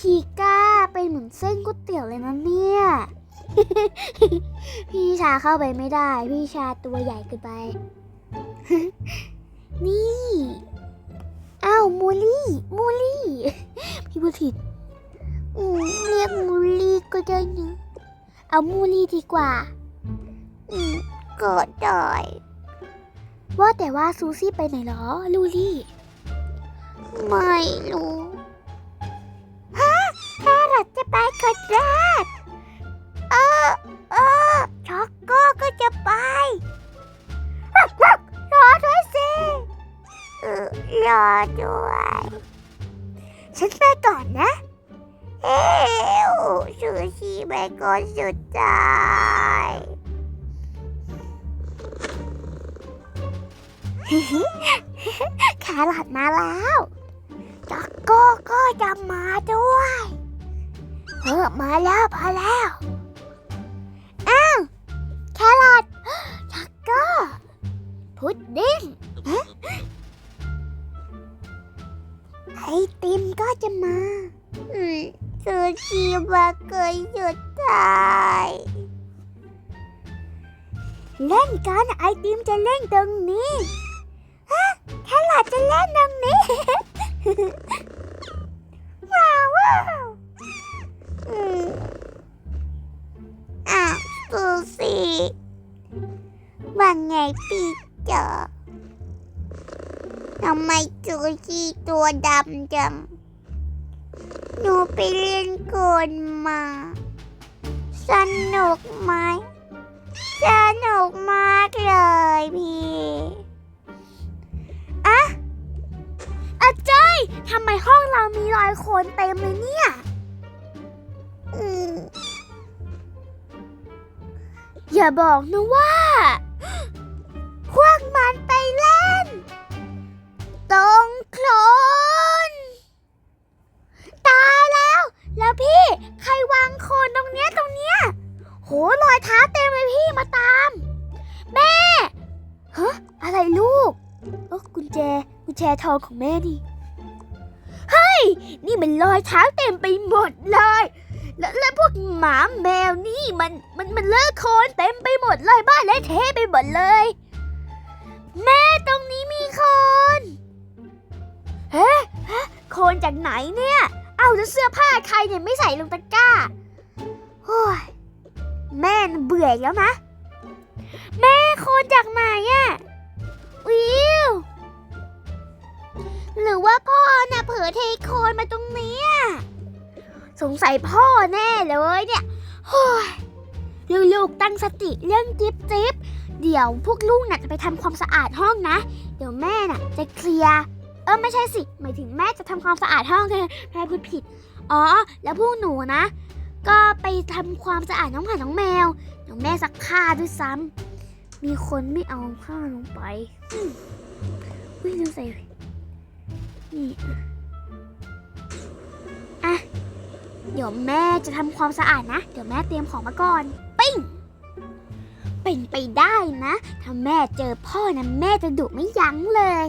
ทีก้าเป็นเหมือนเส้นก๋วยเตี๋ยวเลยนะเนี่ย พี่ชาเข้าไปไม่ได้ พี่ชาตัวใหญ่เกินไป นี่อ้าวมูลี่มูลี่พี่บุตรอืมเรียกมูลี่ก็ได้นะเอามูลี่ดีกว่า อืมก็ได้ว่าแต่ว่าซูซี่ไปไหนเหรอ ลูลี่ ไม่รู้ แครอทจะไปคนแรกเออเออช็อกโก้ก็จะไปรอด้วยสิเออรอด้วย ฉันไปก่อนนะ เอ้วซูชิไปก่อนสุดท้ายแครอทมาแล้วจ็อกโก้ก็จะมาด้วย เออมาแล้วพอแล้วอ้าวแครอทจ็อกโก้พุดดิ้งไอติมก็จะมาซูชิมาเกยสุดท้ายเล่นกันไอติมจะเล่นตรงนี้ฮะแครอทจะเล่นตรงนี้ว้าว ว่าไงปีเจอทำไมซูซี่ตัวดำจัง หนูไปเล่นโกนมา สนุกไหม สนุกมากเลยพี่อะอาจอยทำไมห้องเรามีรอยโคลนเต็มเลยเนี่ยอย่าบอกนะว่า รอยเท้าเต็มเลยพี่มาตาม แม่ฮะอะไรลูกเออกุญแจกุญแจทองของแม่ดิเฮ้ย นี่มันรอยเท้าเต็มไปหมดเลย แล้วแล้วพวกหมาแมวนี่มันมันมันเลอะโคลนเต็มไปหมดเลยบ้านเละเทไปหมดเลย แม่ตรงนี้มีโคลนเฮ้ฮะโคลนจากไหนเนี่ย เอาแล้วเสื้อผ้าใครเนี่ยไม่ใส่ลงตะกร้าโอ้ย แม่เบื่อแล้วนะ แม่โคลนจากไหนอะวิวหรือว่าพ่อน่ะเผลอเทโคลนมาตรงนี้ยสงสัยพ่อแน่เลยเนี่ยโอ้ยลูกๆตั้งสติเรื่องจิ๊บจิ๊บเดี๋ยวพวกลูกน่ะจะไปทำความสะอาดห้องนะ เดี๋ยวแม่น่ะ จะเคลียร์เออไม่ใช่สิ หมายถึงแม่จะทำความสะอาดห้องเธอแม่พูดผิด อ๋อ แล้วพวกหนูนะ ก็ไปทำความสะอาดน้องหมาน้องแมวเดี๋ยวแม่ซักผ้าด้วยซ้ำมีคนไม่เอาผ้าลงไปอุ้ยลืมใส่นี่อะ เดี๋ยวแม่จะทำความสะอาดนะ เดี๋ยวแม่เตรียมของมาก่อน ปิ้ง เป็นไปได้นะ ถ้าแม่เจอพ่อนะแม่จะดุไม่ยั้งเลย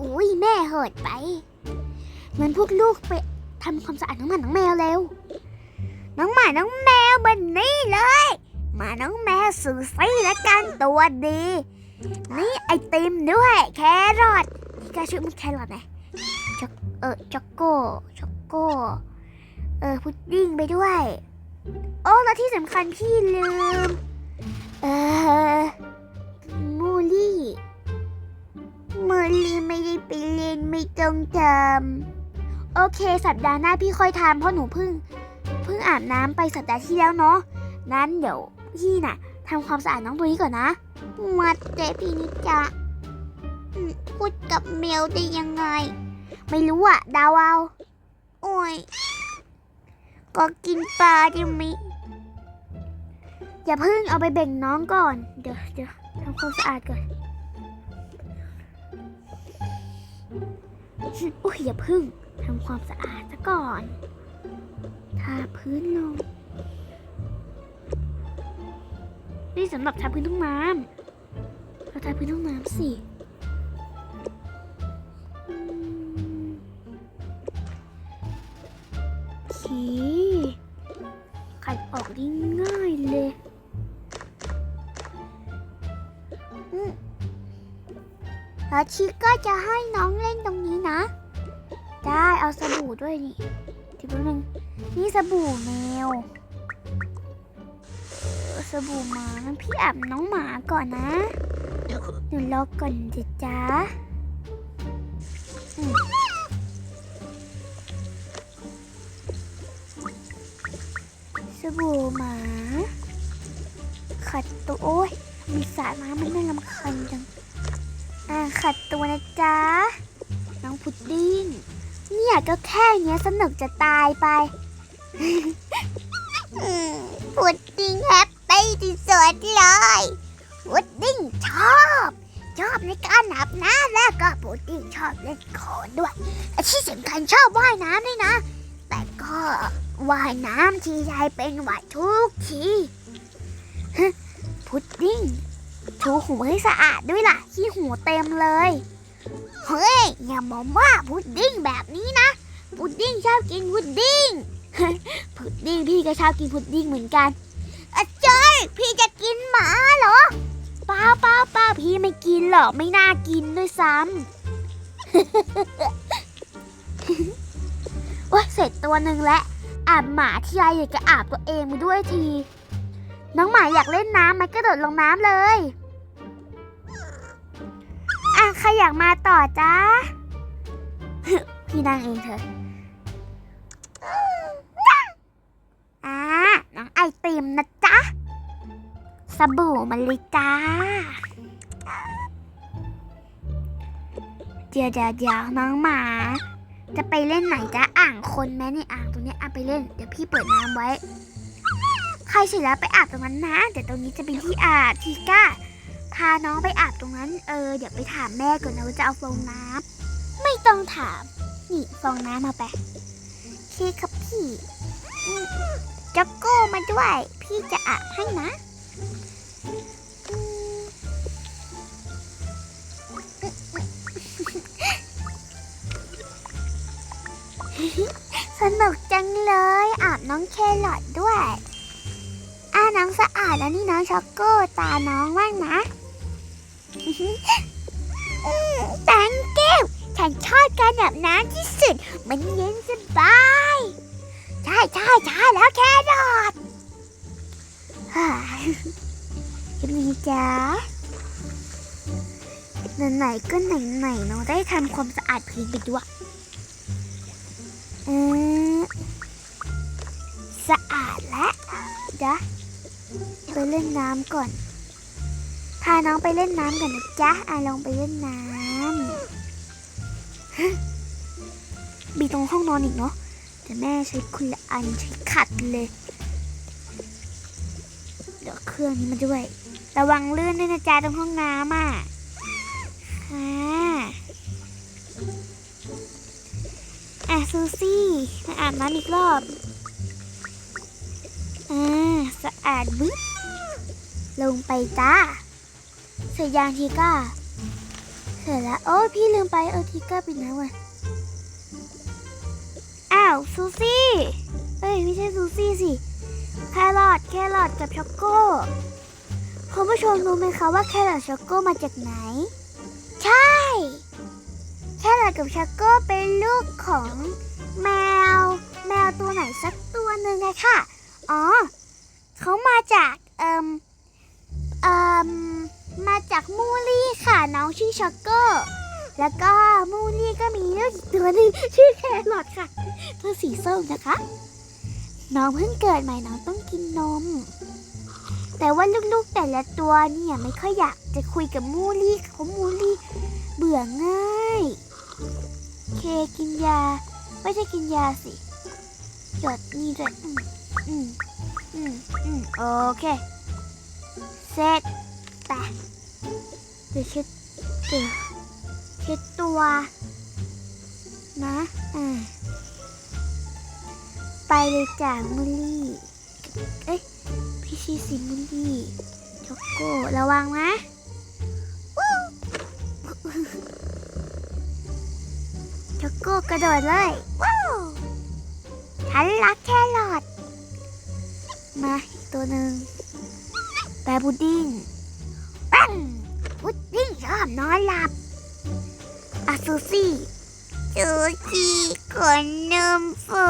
อุ้ยแม่โหดไปงั้นพวกลูกไปทำความสะอาดน้องหมาน้องแมวเร็ว น้องหมาน้องแมวมันนี่เลย มาน้องแมวสูซี่และกันตัวดี นี่ไอติมด้วย แครอทนี่ก็ชื่อมันแครอทไงช็อกเออช็อกโก้ช็อกโก้เออพุดดิ้งไปด้วย โอ้แล้วที่สำคัญพี่ลืม เออมูลี่มูลี่ไม่ได้ไปเล่นไม่ต้องทำโอเค สัปดาห์หน้าพี่ค่อยทำเพราะหนูเพิ่ง เพิ่งอาบน้ำไปสัปดาห์ที่แล้วเนาะนั้นเดี๋ยวพี่น่ะทำความสะอาดน้องตัวนี้ก่อนนะมาเตะพี่นิจาพูดกับแมวได้ยังไง ไม่รู้อะดาวเอาโอ้ยก็กินปลาได้ไหมอย่าเพิ่งเอาไปแบ่งน้องก่อน เดี๋ยวเดี๋ยวทำความสะอาดก่อนอุ้ยอย่าเพิ่งทำความสะอาดซะก่อน ทาพื้นลง นี่สำหรับทาพื้นห้องน้ำเราทาพื้นห้องน้ำสิอืมออกได้ง่ายเลยแล้วชิก็จะให้น้องเล่นตรงนี้นะ ได้เอาสบู่ด้วยนี่ทีนึง นี่สบู่แมวสบู่หมางั้นพี่อาบน้องหมาก่อนนะเดี๋ยวรอก่อนเดี๋ยวจ้าสบู่หมา ขัดตัวโอ้ยมีสายมามันน่ารำคาญจัง อ่าขัดตัวนะจ๊ะ น้องพุดดิ้ง เนี่ยก็แค่เนี้ยสนุกจะตายไปพุดดิ้งแฮปปี้ที่สุดเลยพุดดิ้งชอบ ชอบในการอาบน้ำแล้วก็พุดดิ้งชอบเล่นโคลนด้วยที่สำคัญชอบว่ายน้ำด้วยนะ แต่ก็ว่ายน้ำทีไรเป็นหวัดทุกทีพุดดิ้งถูหูให้สะอาดด้วยล่ะขี้หูเต็มเลย เฮ้ย อย่ามองว่าพุดดิ้งแบบ ดิ้งชอบกินพุดดิ้งพุดดิ้งพี่ก็ชอบกินพุดดิ้งเหมือนกันอาจารย์พี่จะกินหมาเหรอเปล่าเปล่าเปล่าพี่ไม่กินหรอกไม่น่ากินด้วยซ้ำโอ้ยเสร็จตัวหนึ่งแล้วอาบหมาที่ไรอยากจะอาบตัวเองมาด้วยที น้องหมาอยากเล่นน้ำมันก็โดดลงน้ำเลยอะใครอยากมาต่อจ้าพี่นั่งเองเถอะ น้องไอติมนะจ๊ะ สบู่มันเลยจ้า เดี๋ยวเดี๋ยวเดี๋ยวน้องหมา จะไปเล่นไหนจ๊ะอ่างคนไหมในอ่างตรงนี้ยอะไปเล่น เดี๋ยวพี่เปิดน้ำไว้ ใครเสร็จแล้วไปอาบตรงนั้นนะ เดี๋ยวตรงนี้จะเป็นที่อาบทีก้า พาน้องไปอาบตรงนั้น เออ เดี๋ยวไปถามแม่ก่อนนะว่าจะเอาฟองน้ำไม่ต้องถาม นี่ฟองน้ำมาไปเคครับพี่ จ็อกโก้มาด้วย พี่จะอาบให้นะสนุกจังเลยอาบน้องแครอทด้วยอ่าน้องสะอาดแล้วนี่น้องช็อกโก้ตาน้องว่างนะแตงเก้วฉันชอบการอาบน้ำที่สุด มันเย็นส ใช่ใช่แล้วแครอทฮ่าจะมีจ้าไหนๆก็ไหนๆน้องได้ทำความสะอาดพื้นไปด้วยเออสะอาดแล้วเดี๋ยวไปเล่นน้ำก่อน พาน้องไปเล่นน้ำกันนะจ๊ะอะลองไปเล่นน้ำฮะมีตรงห้องนอนอีกเนาะ แต่แม่ใช้คุณอันใช้ขัดเลย เดี๋ยวเครื่องนี้มาด้วย ระวังลื่นด้วยนะจ๊ะตรงห้องน้ำอะค่ะอะซูซี่มาอาบน้ำอีกรอบอ่าสะอาดบึ๊บลงไปจ้าเสร็จยังทีก้า เสร็จแล้ว โอ้พี่ลืมไปเออทีก้าปิดน้ำว่ะ ซูซี่เอ้ยไม่ใช่ซูซี่สิแครอทแครอทกับช็อกโก้คุณผู้ชมรู้ไหมคะว่าแครอทช็อกโก้มาจากไหน ใช่ แครอทกับช็อกโก้เป็นลูกของแมว แมวตัวไหนสักตัวหนึ่งไงค่ะ อ๋อเขามาจากเอ่มเอ่มมาจากมูลี่ค่ะน้องชื่อช็อกโก้ แล้วก็มูลี่ก็มีลูกอีกตัวหนึงชื่อแครอทค่ะ ตัวสีส้มนะคะ น้องเพิ่งเกิดใหม่น้องต้องกินนม แต่ว่าลูกๆแต่ละตัวเนี่ยไม่ค่อยอยากจะคุยกับมูลี่เขามูลี่เบื่อง่าย เคกินยา ไม่ใช่กินยาสิหยดนี่ด้วยอืมอืมอืมอืมโอเค เสร็จไปเดี๋ยวช็ดเดี๋ยว เช็ดตัวนะอ่าไปเลยจ้ามูลี่ เอ้ยพี่ชีสิมูลี่ช็อกโกระวังนะช็อกโกกระโดดเลยว้าวฉันรักแครอทมาอีกตัวหนึ่งแปรพุดดิ้งปังพุดดิ้งชอบนอนหลับ อะซูซี่ซูซี่คนนมเฟอ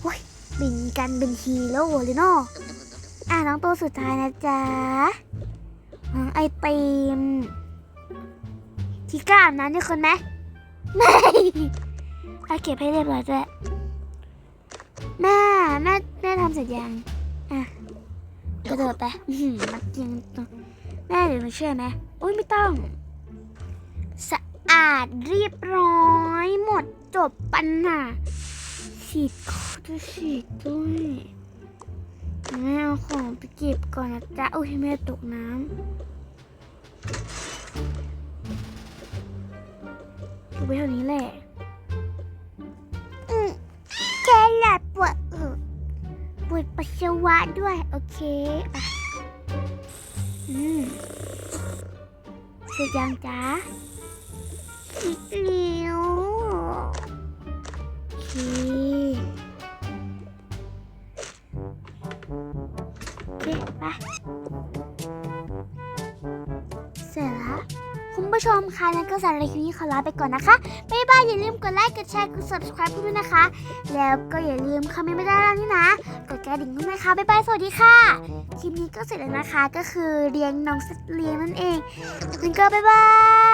โอ้ยบินกันเป็นฮีโร่เลยเนาะอะน้องตัวสุดท้ายนะจ๊ะน้องไอติมที่กล้าอาบน้ำด้วยคนไหมไม่เอาเก็บให้เรียบร้อยด้วยแม่แม่แม่ทำเสร็จยังอะกระโดดไปมันยังตัวแม่เดี๋ยวมาช่วยไหมอุ้ยไม่ต้อง อาดเรียบร้อยหมดจบปัญหาฉีดคอด้วยฉีดด้วยแม่เอาของไปเก็บก่อนนะจ๊ะอุ้ยแม่ตกน้ำดูไปเท่านี้แหละอืแค่หลับปวดเออปวดปัสสาวะด้วย โอเคอะอืมเสร็จยังจ๊ะ แล้วโอเคโอเคไปเสร็จแล้วคุณผู้ชมคะนั้นก็สำหรับคลิปนี้ขอลาไปก่อนนะคะบ๊ายบายอย่าลืมกดไลค์ กดแชร์ กด subscribe ด้วยนะคะ แล้วก็อย่าลืมคอมเมนต์ไม่ได้แล้วนี่นะ กดกระดิ่งด้วยนะคะบ๊ายบายสวัสดีค่ะ คลิปนี้ก็เสร็จแล้วนะคะ ก็คือเรียงน้องสัตว์เลี้ยงนั่นเองแล้วก็บ๊ายบาย